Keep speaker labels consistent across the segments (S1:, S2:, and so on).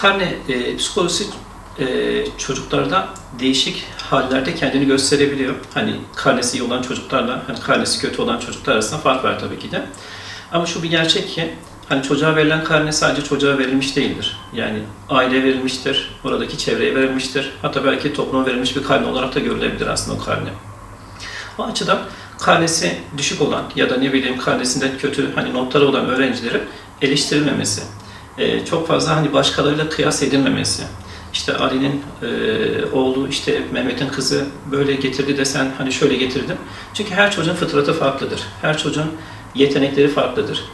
S1: Karne e, psikolojisi e, çocuklarda değişik hallerde kendini gösterebiliyor. Hani karnesi iyi olan çocuklarla hani karnesi kötü olan çocuklar arasında fark var tabii ki de. Ama şu bir gerçek ki hani çocuğa verilen karne sadece çocuğa verilmiş değildir. Yani aile verilmiştir, oradaki çevreye verilmiştir. Hatta belki topluma verilmiş bir karne olarak da görülebilir aslında o karne. O açıdan karnesi düşük olan ya da ne bileyim karnesinde kötü hani notları olan öğrencilerin eleştirilmemesi, e, çok fazla hani başkalarıyla kıyas edilmemesi, işte Ali'nin e, oğlu, işte Mehmet'in kızı böyle getirdi desen hani şöyle getirdim. Çünkü her çocuğun fıtratı farklıdır. Her çocuğun yetenekleri farklıdır.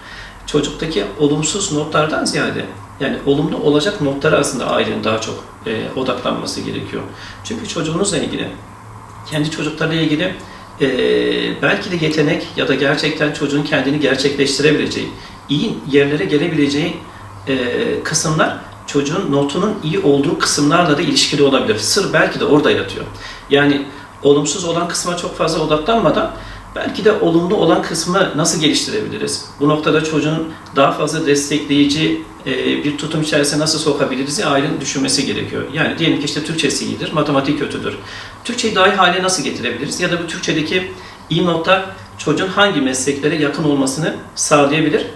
S1: Çocuktaki olumsuz notlardan ziyade yani olumlu olacak notlara aslında ailenin daha çok e, odaklanması gerekiyor. Çünkü çocuğunuzla ilgili, kendi çocuklarla ilgili e, belki de yetenek ya da gerçekten çocuğun kendini gerçekleştirebileceği, iyi yerlere gelebileceği e, kısımlar çocuğun notunun iyi olduğu kısımlarla da ilişkili olabilir. Sır belki de orada yatıyor. Yani olumsuz olan kısma çok fazla odaklanmadan belki de olumlu olan kısmı nasıl geliştirebiliriz? Bu noktada çocuğun daha fazla destekleyici e, bir tutum içerisine nasıl sokabiliriz? Ailenin düşünmesi gerekiyor. Yani diyelim ki işte Türkçesi iyidir, matematik kötüdür. Türkçeyi daha iyi hale nasıl getirebiliriz? Ya da bu Türkçedeki iyi notlar çocuğun hangi mesleklere yakın olmasını sağlayabilir?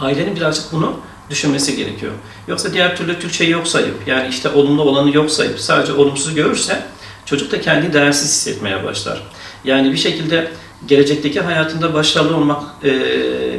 S1: Ailenin birazcık bunu düşünmesi gerekiyor. Yoksa diğer türlü Türkçeyi yok sayıp, yani işte olumlu olanı yok sayıp sadece olumsuzu görürse çocuk da kendini değersiz hissetmeye başlar. Yani bir şekilde gelecekteki hayatında başarılı olmak, e,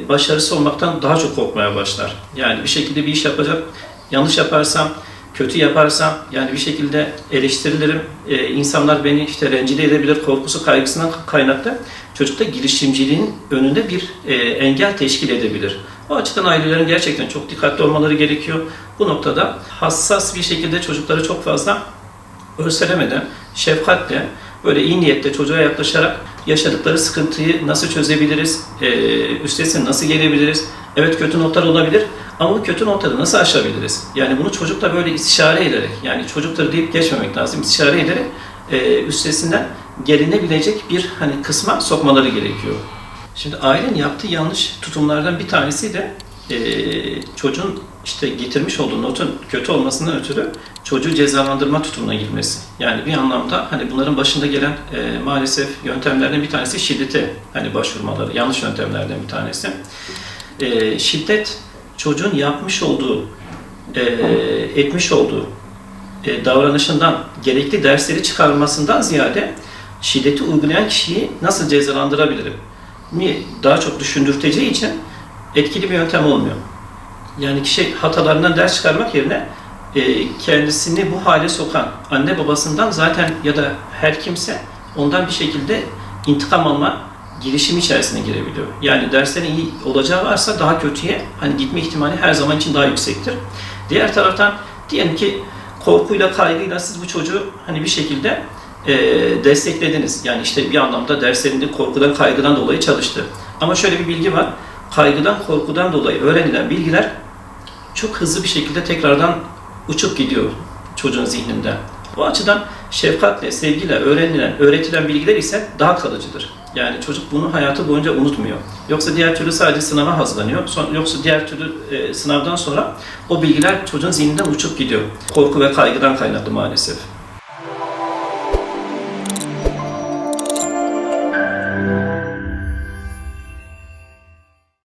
S1: başarısı olmaktan daha çok korkmaya başlar. Yani bir şekilde bir iş yapacak, yanlış yaparsam, kötü yaparsam, yani bir şekilde eleştirilirim, e, insanlar beni işte rencide edebilir korkusu, kaygısından kaynaklı çocukta girişimciliğin önünde bir e, engel teşkil edebilir. O açıdan ailelerin gerçekten çok dikkatli olmaları gerekiyor. Bu noktada hassas bir şekilde çocukları çok fazla örselemeden, şefkatle, böyle iyi niyetle çocuğa yaklaşarak yaşadıkları sıkıntıyı nasıl çözebiliriz, e, üstesinden nasıl gelebiliriz? Evet kötü notlar olabilir ama bu kötü notları nasıl aşabiliriz? Yani bunu çocukla böyle istişare ederek, yani çocukları deyip geçmemek lazım, istişare ederek üstesinden gelinebilecek bir hani kısma sokmaları gerekiyor. Şimdi ailenin yaptığı yanlış tutumlardan bir tanesi de e, çocuğun işte getirmiş olduğu notun kötü olmasından ötürü çocuğu cezalandırma tutumuna girmesi. Yani bir anlamda hani bunların başında gelen e, maalesef yöntemlerden bir tanesi şiddete hani başvurmaları, yanlış yöntemlerden bir tanesi. E, şiddet çocuğun yapmış olduğu, e, etmiş olduğu e, davranışından gerekli dersleri çıkarmasından ziyade şiddeti uygulayan kişiyi nasıl cezalandırabilirim? Daha çok düşündürteceği için etkili bir yöntem olmuyor. Yani kişi hatalarından ders çıkarmak yerine e, kendisini bu hale sokan anne babasından zaten ya da her kimse ondan bir şekilde intikam alma girişimi içerisine girebiliyor. Yani derslerin iyi olacağı varsa daha kötüye hani gitme ihtimali her zaman için daha yüksektir. Diğer taraftan diyelim ki korkuyla, kaygıyla siz bu çocuğu hani bir şekilde e, desteklediniz. Yani işte bir anlamda derslerinde korkudan, kaygıdan dolayı çalıştı. Ama şöyle bir bilgi var. Kaygıdan, korkudan dolayı öğrenilen bilgiler çok hızlı bir şekilde tekrardan uçup gidiyor çocuğun zihninden. O açıdan şefkatle, sevgiyle öğrenilen, öğretilen bilgiler ise daha kalıcıdır. Yani çocuk bunu hayatı boyunca unutmuyor. Yoksa diğer türlü sadece sınava hazırlanıyor. Son, yoksa diğer türlü e, sınavdan sonra o bilgiler çocuğun zihninden uçup gidiyor. Korku ve kaygıdan kaynaklı maalesef.